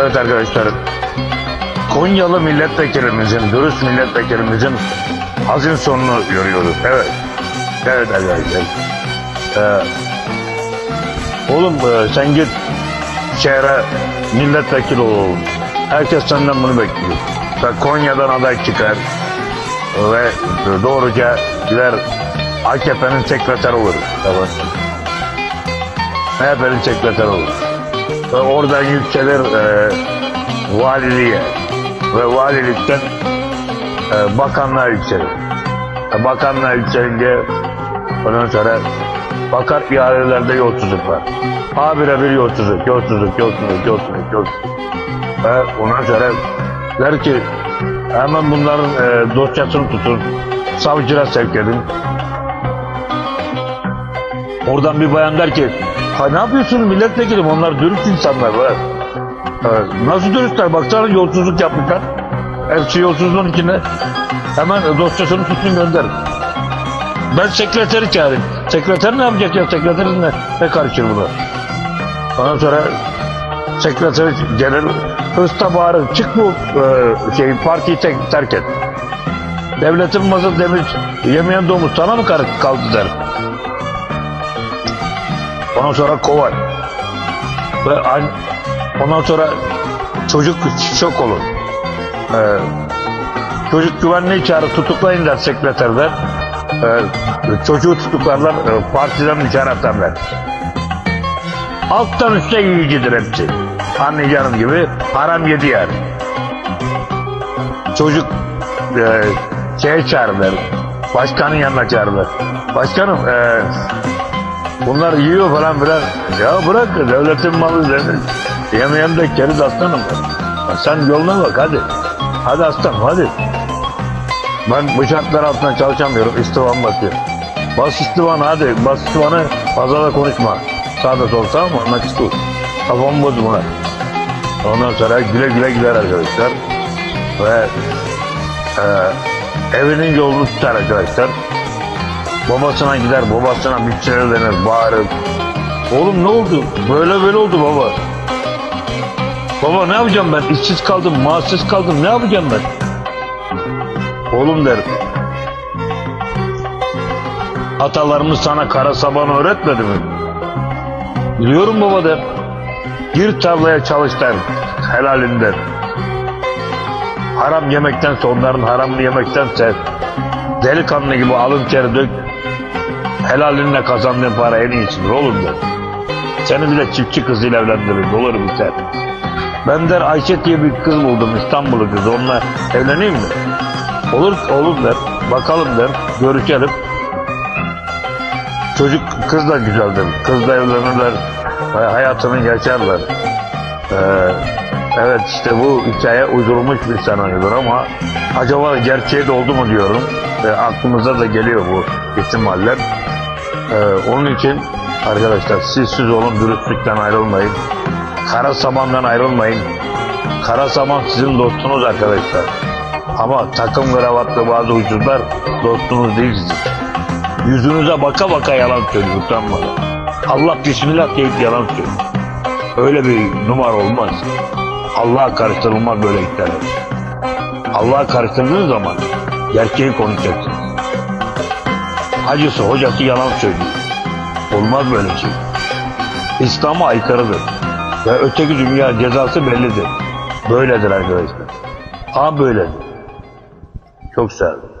Evet arkadaşlar. Konyalı milletvekilimizin, dürüst milletvekilimizin hazin sonunu görüyoruz. Evet. Evet arkadaşlar. Ee, oğlum e, sen git şehre milletvekili ol. Herkes senden bunu bekliyor. Ve Konya'dan aday çıkar ve doğruca gider AKP'nin sekreteri olur. Tamam. MHP'nin sekreteri olur. Ve oradan yükselir e, valiliğe ve valilikten e, bakanlığa yükselir. E, bakanlığa yükselince ondan sonra bakar ihalelerde yolsuzluk var. Habire bir yolsuzluk, yolsuzluk, yolsuzluk, yolsuzluk, yolsuzluk. Ve ondan sonra der ki hemen bunların e, dosyasını tutun, savcıya sevk edin. Oradan bir bayan der ki ha ne yapıyorsunuz milletvekilim onlar dürüst insanlar var. Evet, nasıl dürüstler baksana yolsuzluk yapmışlar. Hepsi yolsuzluğun içinde. Hemen dosyasını tutun gönder. Ben sekreteri çağırayım. Sekreter ne yapacak ya? Sekreterin ne, ne karışır buna? Ondan sonra sekreteri gelir. Hırsla bağırır. Çık bu e, şey, partiyi terk et. Devletin mazı demir yemeyen domuz sana mı kaldı der. Ondan sonra kovar. Ve an- ondan sonra çocuk şok olur. Ee, çocuk güvenliği çağırır tutuklayın der sekreterler. Ee, çocuğu tutuklarlar e, partiden dışarı. Alttan üstte yiyicidir hepsi. Anlayacağınız gibi haram yedi yani. Çocuk e, şeye çağırırlar. Başkanın yanına çağırırlar. Başkanım e, Bunlar yiyor falan filan. Ya bırak devletin malı devlet. Yemeyen de keriz aslanım. Sen yoluna bak hadi. Hadi aslanım hadi. Ben bu şartlar altında çalışamıyorum. İstivam bakıyor. Bas istivanı hadi. Bas istivanı fazla da konuşma. Sağda sol tamam mı? Anlaştık. Kafamı bozma. Ondan sonra güle güle gider arkadaşlar. Ve e, evinin yolunu tutar arkadaşlar. Babasına gider, babasına bir şeyler denir, bağırır. Oğlum ne oldu? Böyle böyle oldu baba. Baba ne yapacağım ben? İşsiz kaldım, maaşsız kaldım. Ne yapacağım ben? Oğlum der. Atalarımız sana kara saban öğretmedi mi? Biliyorum baba der. Gir tarlaya çalış der. Helalinden. Haram yemektense onların haramını yemektense delikanlı gibi alın teri dök. Helalinle kazandığın para en iyisidir oğlum der. Seni bile çiftçi kızıyla evlendirir olur biter. Ben der Ayşe diye bir kız buldum İstanbul'u kız onunla evleneyim mi? Olur olur der. Bakalım der. Görüşelim. Çocuk kız da güzeldir. Kızla evlenirler. hay- Hayatını yaşarlar. Ee, evet işte bu hikaye uydurulmuş bir senaryodur ama acaba gerçeği de oldu mu diyorum. Ve aklımıza da geliyor bu ihtimaller. Ee, onun için arkadaşlar siz siz olun dürüstlükten ayrılmayın. Kara samandan ayrılmayın. Kara saman sizin dostunuz arkadaşlar. Ama takım kravatlı bazı ucuzlar dostunuz değil sizin. Yüzünüze baka baka yalan söylüyor utanmadan. Allah bismillah deyip yalan söylüyor. Öyle bir numara olmaz. Allah'a karıştırılmaz böyle işler. Allah'a karıştırdığınız zaman gerçeği konuşacaksınız. Hacısı hocası yalan söylüyor. Olmaz böyle şey. İslam'a aykırıdır. Ve öteki dünya cezası bellidir. Böyledir arkadaşlar. Ha böyledir. Çok sağ olun.